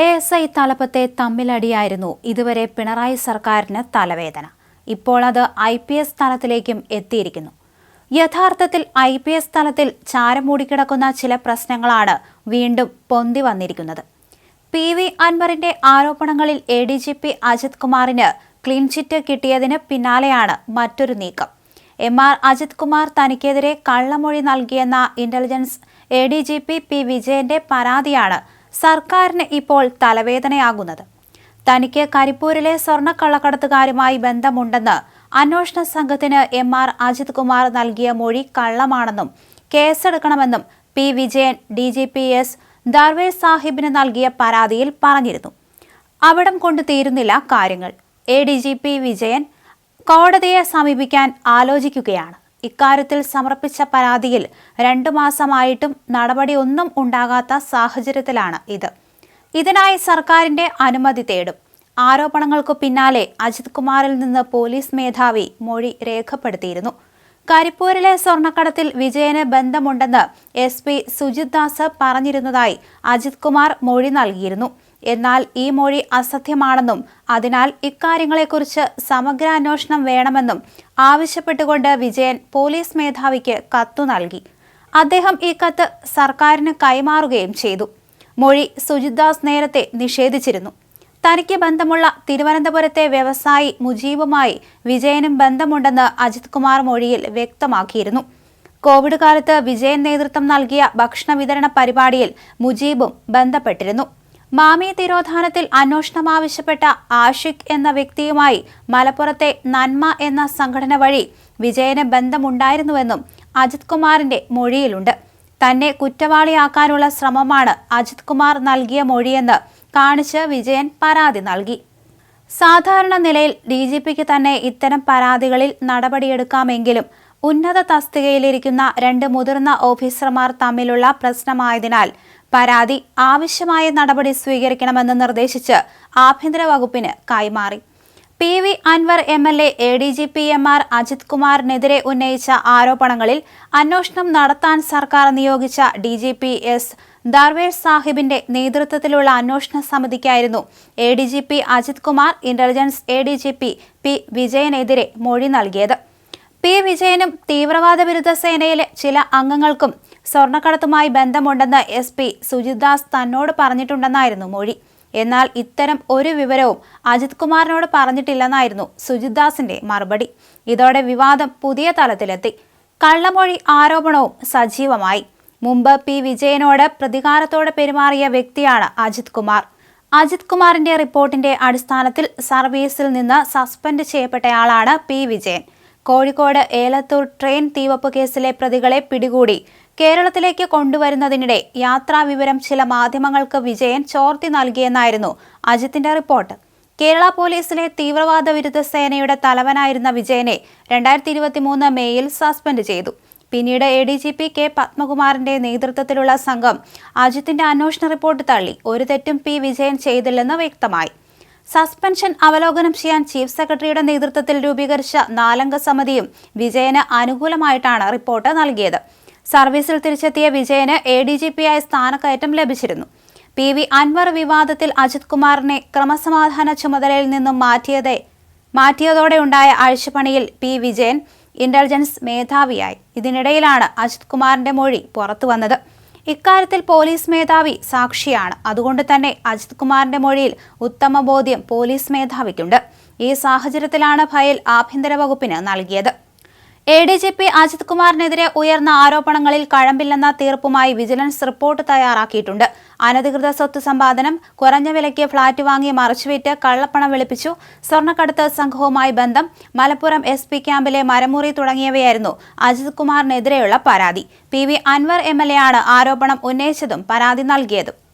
A S I തലപ്പത്തെ തമ്മിലടിയായിരുന്നു ഇതുവരെ പിണറായി സർക്കാരിന് തലവേദന. ഇപ്പോൾ അത് ഐ പി എസ് തലത്തിലേക്കും എത്തിയിരിക്കുന്നു. യഥാർത്ഥത്തിൽ ഐ പി എസ് തലത്തിൽ ചാരം മൂടിക്കിടക്കുന്ന ചില പ്രശ്നങ്ങളാണ് വീണ്ടും പൊന്തി വന്നിരിക്കുന്നത്. പി വി അൻവറിന്റെ ആരോപണങ്ങളിൽ A D G P Ajith കുമാറിന് ക്ലീൻ ചിറ്റ് കിട്ടിയതിന് പിന്നാലെയാണ് മറ്റൊരു നീക്കം. എം ആർ അജിത് കുമാർ തനിക്കെതിരെ കള്ളമൊഴി നൽകിയെന്ന intelligence A D G P P വിജയന്റെ പരാതിയാണ് സർക്കാരിന് ഇപ്പോൾ തലവേദനയാകുന്നത്. തനിക്ക് കരിപ്പൂരിലെ സ്വർണക്കള്ളക്കടത്തുകാരുമായി ബന്ധമുണ്ടെന്ന് അന്വേഷണ സംഘത്തിന് എം ആർ അജിത് കുമാർ നൽകിയ മൊഴി കള്ളമാണെന്നും കേസെടുക്കണമെന്നും P Vijayan D G P S Darvesh സാഹിബിന് നൽകിയ പരാതിയിൽ പറഞ്ഞിരുന്നു. അവിടം കൊണ്ടു തീരുന്നില്ല കാര്യങ്ങൾ. A D G P Vijayan കോടതിയെ സമീപിക്കാൻ ആലോചിക്കുകയാണ്. ഇക്കാര്യത്തിൽ സമർപ്പിച്ച പരാതിയിൽ രണ്ടു മാസമായിട്ടും നടപടിയൊന്നും ഉണ്ടാകാത്ത സാഹചര്യത്തിലാണ് ഇത്. ഇതിനായി സർക്കാരിന്റെ അനുമതി തേടും. ആരോപണങ്ങൾക്കു പിന്നാലെ അജിത് കുമാറിൽ നിന്ന് പോലീസ് മേധാവി മൊഴി രേഖപ്പെടുത്തിയിരുന്നു. കരിപ്പൂരിലെ സ്വർണക്കടത്തിൽ വിജയന് ബന്ധമുണ്ടെന്ന് എസ് പി സുജിത് ദാസ് പറഞ്ഞിരുന്നതായി അജിത് കുമാർ മൊഴി നൽകിയിരുന്നു. എന്നാൽ ഈ മൊഴി അസത്യമാണെന്നും അതിനാൽ ഇക്കാര്യങ്ങളെക്കുറിച്ച് സമഗ്ര അന്വേഷണം വേണമെന്നും ആവശ്യപ്പെട്ടുകൊണ്ട് വിജയൻ പോലീസ് മേധാവിക്ക് കത്തു നൽകി. അദ്ദേഹം ഈ കത്ത് സർക്കാരിന് കൈമാറുകയും ചെയ്തു. മൊഴി സുജിത്ദാസ് നേരത്തെ നിഷേധിച്ചിരുന്നു. തനിക്ക് ബന്ധമുള്ള തിരുവനന്തപുരത്തെ വ്യവസായി മുജീബുമായി വിജയനും ബന്ധമുണ്ടെന്ന് അജിത് കുമാർ മൊഴിയിൽ വ്യക്തമാക്കിയിരുന്നു. കോവിഡ് കാലത്ത് വിജയൻ നേതൃത്വം നൽകിയ ഭക്ഷണ വിതരണ പരിപാടിയിൽ മുജീബും ബന്ധപ്പെട്ടിരുന്നു. മാമി തിരോധാനത്തിൽ അന്വേഷണം ആവശ്യപ്പെട്ട ആഷിഖ് എന്ന വ്യക്തിയുമായി മലപ്പുറത്തെ നന്മ എന്ന സംഘടന വഴി വിജയന് ബന്ധമുണ്ടായിരുന്നുവെന്നും അജിത് കുമാറിന്റെ മൊഴിയിലുണ്ട്. തന്നെ കുറ്റവാളിയാക്കാനുള്ള ശ്രമമാണ് അജിത് കുമാർ നൽകിയ മൊഴിയെന്ന് കാണിച്ച് വിജയൻ പരാതി നൽകി. സാധാരണ നിലയിൽ ഡി ജി പിക്ക് തന്നെ ഇത്തരം പരാതികളിൽ നടപടിയെടുക്കാമെങ്കിലും ഉന്നത തസ്തികയിലിരിക്കുന്ന രണ്ട് മുതിർന്ന ഓഫീസർമാർ തമ്മിലുള്ള പ്രശ്നമായതിനാൽ പരാതി ആവശ്യമായ നടപടി സ്വീകരിക്കണമെന്ന് നിർദ്ദേശിച്ച് ആഭ്യന്തര വകുപ്പിന് കൈമാറി. P V Anvar M L A A D G P M R Ajith കുമാറിനെതിരെ ഉന്നയിച്ച ആരോപണങ്ങളിൽ അന്വേഷണം നടത്താൻ സർക്കാർ നിയോഗിച്ച D G P S Darvesh സാഹിബിന്റെ നേതൃത്വത്തിലുള്ള അന്വേഷണ സമിതിക്കായിരുന്നു A D G P Ajith Kumar intelligence A D G P P വിജയനെതിരെ മൊഴി നൽകിയത്. പി വിജയനും തീവ്രവാദ വിരുദ്ധ സേനയിലെ ചില അംഗങ്ങൾക്കും സ്വർണക്കടത്തുമായി ബന്ധമുണ്ടെന്ന് എസ് പി സുജിത് ദാസ് തന്നോട് പറഞ്ഞിട്ടുണ്ടെന്നായിരുന്നു മൊഴി. എന്നാൽ ഇത്തരം ഒരു വിവരവും അജിത് കുമാറിനോട് പറഞ്ഞിട്ടില്ലെന്നായിരുന്നു സുജിത് ദാസിന്റെ മറുപടി. ഇതോടെ വിവാദം പുതിയ തലത്തിലെത്തി. കള്ളമൊഴി ആരോപണവും സജീവമായി. മുമ്പ് പി വിജയനോട് പ്രതികാരത്തോടെ പെരുമാറിയ വ്യക്തിയാണ് അജിത് കുമാർ. അജിത് കുമാറിന്റെ റിപ്പോർട്ടിന്റെ അടിസ്ഥാനത്തിൽ സർവീസിൽ നിന്ന് സസ്പെൻഡ് ചെയ്യപ്പെട്ടയാളാണ് പി വിജയൻ. കോഴിക്കോട് ഏലത്തൂർ ട്രെയിൻ തീവപ്പ് കേസിലെ പ്രതികളെ പിടികൂടി. കേരളത്തിലേക്ക് കൊണ്ടുവരുന്നതിനിടെ യാത്രാ വിവരം ചില മാധ്യമങ്ങൾക്ക് വിജയൻ ചോർത്തി നൽകിയെന്നായിരുന്നു അജിത്തിന്റെ റിപ്പോർട്ട്. കേരള പോലീസിലെ തീവ്രവാദ വിരുദ്ധ സേനയുടെ തലവനായിരുന്ന വിജയനെ രണ്ടായിരത്തി ഇരുപത്തി മൂന്ന് മേയിൽ സസ്പെൻഡ് ചെയ്തു. പിന്നീട് A D G P K പത്മകുമാറിന്റെ നേതൃത്വത്തിലുള്ള സംഘം അജിത്തിന്റെ അന്വേഷണ റിപ്പോർട്ട് തള്ളി. ഒരു തെറ്റും പി വിജയൻ ചെയ്തില്ലെന്ന് വ്യക്തമായി. സസ്പെൻഷൻ അവലോകനം ചെയ്യാൻ ചീഫ് സെക്രട്ടറിയുടെ നേതൃത്വത്തിൽ രൂപീകരിച്ച നാലംഗ സമിതിയും വിജയന് അനുകൂലമായിട്ടാണ് റിപ്പോർട്ട് നൽകിയത്. സർവീസിൽ തിരിച്ചെത്തിയ വിജയന് എ ഡി ജി പി ആയി സ്ഥാനക്കയറ്റം ലഭിച്ചിരുന്നു. പി വി അൻവർ വിവാദത്തിൽ അജിത് കുമാറിനെ ക്രമസമാധാന ചുമതലയിൽ നിന്നും മാറ്റിയതേ മാറ്റിയതോടെയുണ്ടായ അഴിച്ചുപണിയിൽ പി വിജയൻ ഇന്റലിജൻസ് മേധാവിയായി. ഇതിനിടയിലാണ് അജിത് കുമാറിന്റെ മൊഴി പുറത്തുവന്നത്. ഇക്കാര്യത്തിൽ പോലീസ് മേധാവി സാക്ഷിയാണ്. അതുകൊണ്ട് തന്നെ അജിത് കുമാറിന്റെ മൊഴിയിൽ ഉത്തമ ബോധ്യം പോലീസ് മേധാവിക്കുണ്ട്. ഈ സാഹചര്യത്തിലാണ് ഫയൽ ആഭ്യന്തര വകുപ്പിന് നൽകിയത്. A D G P Ajith കുമാറിനെതിരെ ഉയർന്ന ആരോപണങ്ങളിൽ കഴമ്പില്ലെന്ന തീർപ്പുമായി വിജിലൻസ് റിപ്പോർട്ട് തയ്യാറാക്കിയിട്ടുണ്ട്. അനധികൃത സ്വത്ത് സമ്പാദനം കുറഞ്ഞ വിലയ്ക്ക് ഫ്ളാറ്റ് വാങ്ങി മറച്ചുവിറ്റ് കള്ളപ്പണം വെളുപ്പിച്ചു സ്വർണക്കടത്ത് സംഘവുമായി ബന്ധം മലപ്പുറം എസ് പി ക്യാമ്പിലെ മരമുറി തുടങ്ങിയവയായിരുന്നു അജിത് കുമാറിനെതിരെയുള്ള പരാതി. P V Anvar M L A ആണ് ആരോപണം ഉന്നയിച്ചതും പരാതി നൽകിയതും.